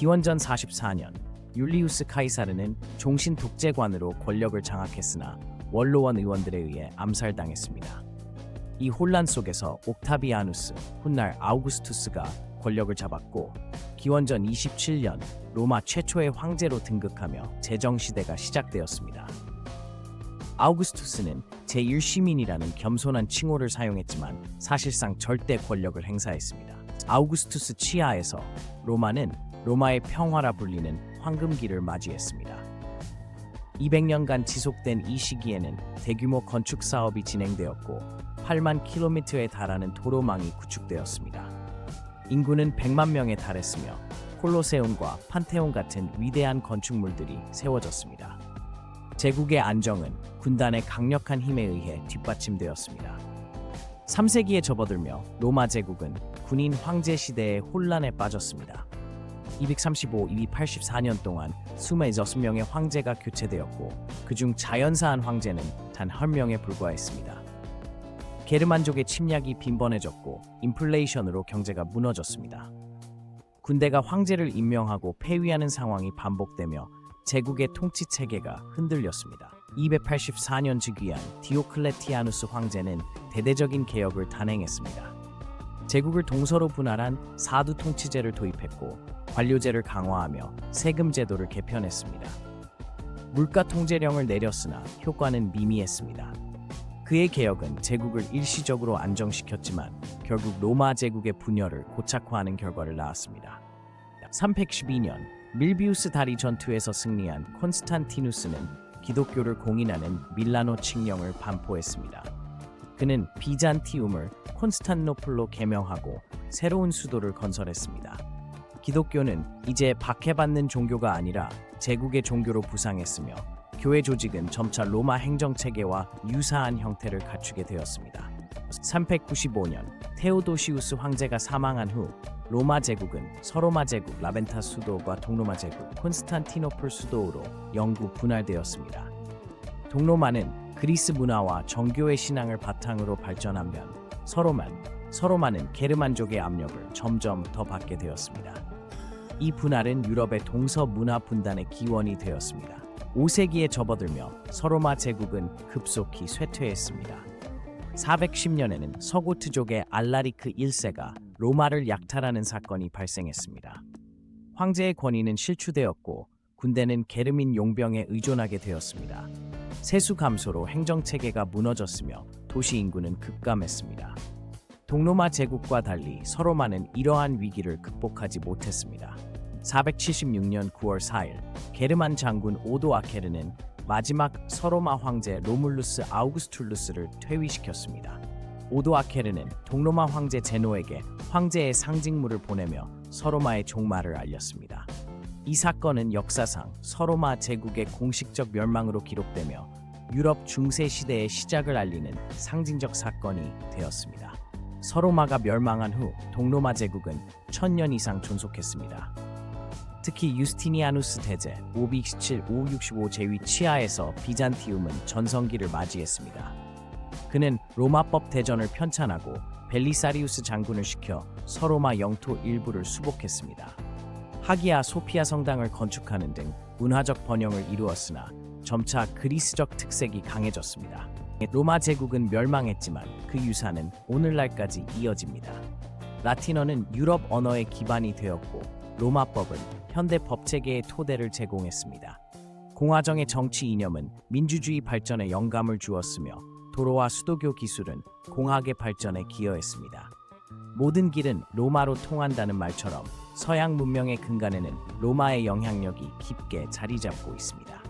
기원전 44년 율리우스 카이사르는 종신 독재관으로 권력을 장악했으나 원로원 의원들에 의해 암살당했습니다. 이 혼란 속에서 옥타비아누스, 훗날 아우구스투스가 권력을 잡았고 기원전 27년 로마 최초의 황제로 등극하며 제정시대가 시작되었습니다. 아우구스투스는 제1시민이라는 겸손한 칭호를 사용했지만 사실상 절대 권력을 행사했습니다. 아우구스투스 치하에서 로마는 로마의 평화라 불리는 황금기를 맞이했습니다. 200년간 지속된 이 시기에는 대규모 건축 사업이 진행되었고 8만 킬로미터에 달하는 도로망이 구축되었습니다. 인구는 100만 명에 달했으며 콜로세움과 판테온 같은 위대한 건축물들이 세워졌습니다. 제국의 안정은 군단의 강력한 힘에 의해 뒷받침되었습니다. 3세기에 접어들며 로마 제국은 군인 황제 시대의 혼란에 빠졌습니다. 235, 284년 동안 26명의 황제가 교체되었고 그중 자연사한 황제는 단한 명에 불과했습니다. 게르만족의 침략이 빈번해졌고 인플레이션으로 경제가 무너졌습니다. 군대가 황제를 임명하고 폐위하는 상황이 반복되며 제국의 통치 체계가 흔들렸습니다. 284년 즉위한 디오클레티아누스 황제는 대대적인 개혁을 단행했습니다. 제국을 동서로 분할한 사두 통치제를 도입했고 관료제를 강화하며 세금 제도를 개편했습니다. 물가 통제령을 내렸으나 효과는 미미했습니다. 그의 개혁은 제국을 일시적으로 안정시켰지만 결국 로마 제국의 분열을 고착화하는 결과를 낳았습니다. 312년 밀비우스 다리 전투에서 승리한 콘스탄티누스는 기독교를 공인하는 밀라노 칙령을 반포했습니다. 그는 비잔티움을 콘스탄노플로 개명하고 새로운 수도를 건설했습니다. 기독교는 이제 박해받는 종교가 아니라 제국의 종교로 부상했으며 교회 조직은 점차 로마 행정 체계와 유사한 형태를 갖추게 되었습니다. 395년 테오도시우스 황제가 사망한 후 로마 제국은 서로마 제국 라벤타 수도과 동로마 제국 콘스탄티노플 수도로 영구 분할되었습니다. 동로마는 그리스 문화와 정교의 신앙을 바탕으로 발전한 면 서로만 서로마는 게르만족의 압력을 점점 더 받게 되었습니다. 이 분할은 유럽의 동서 문화 분단의 기원이 되었습니다. 5세기에 접어들며 서로마 제국은 급속히 쇠퇴했습니다. 410년에는 서고트족의 알라리크 1세가 로마를 약탈하는 사건이 발생했습니다. 황제의 권위는 실추되었고 군대는 게르민 용병에 의존하게 되었습니다. 세수 감소로 행정 체계가 무너졌으며 도시 인구는 급감했습니다. 동로마 제국과 달리 서로마는 이러한 위기를 극복하지 못했습니다. 476년 9월 4일 게르만 장군 오도 아케르는 마지막 서로마 황제 로물루스 아우구스툴루스를 퇴위시켰습니다. 오도 아케르는 동로마 황제 제노에게 황제의 상징물을 보내며 서로마의 종말을 알렸습니다. 이 사건은 역사상 서로마 제국의 공식적 멸망으로 기록되며 유럽 중세 시대의 시작을 알리는 상징적 사건이 되었습니다. 서로마가 멸망한 후 동로마 제국은 천년 이상 존속했습니다. 특히 유스티니아누스 대제 527, 565 제위 치하에서 비잔티움은 전성기를 맞이했습니다. 그는 로마법 대전을 편찬하고 벨리사리우스 장군을 시켜 서로마 영토 일부를 수복했습니다. 하기야 소피아 성당을 건축하는 등 문화적 번영을 이루었으나 점차 그리스적 특색이 강해졌습니다. 로마 제국은 멸망했지만 그 유산은 오늘날까지 이어집니다. 라틴어는 유럽 언어의 기반이 되었고 로마법은 현대 법 체계의 토대를 제공했습니다. 공화정의 정치 이념은 민주주의 발전에 영감을 주었으며 도로와 수도교 기술은 공학의 발전에 기여했습니다. 모든 길은 로마로 통한다는 말처럼 서양 문명의 근간에는 로마의 영향력이 깊게 자리 잡고 있습니다.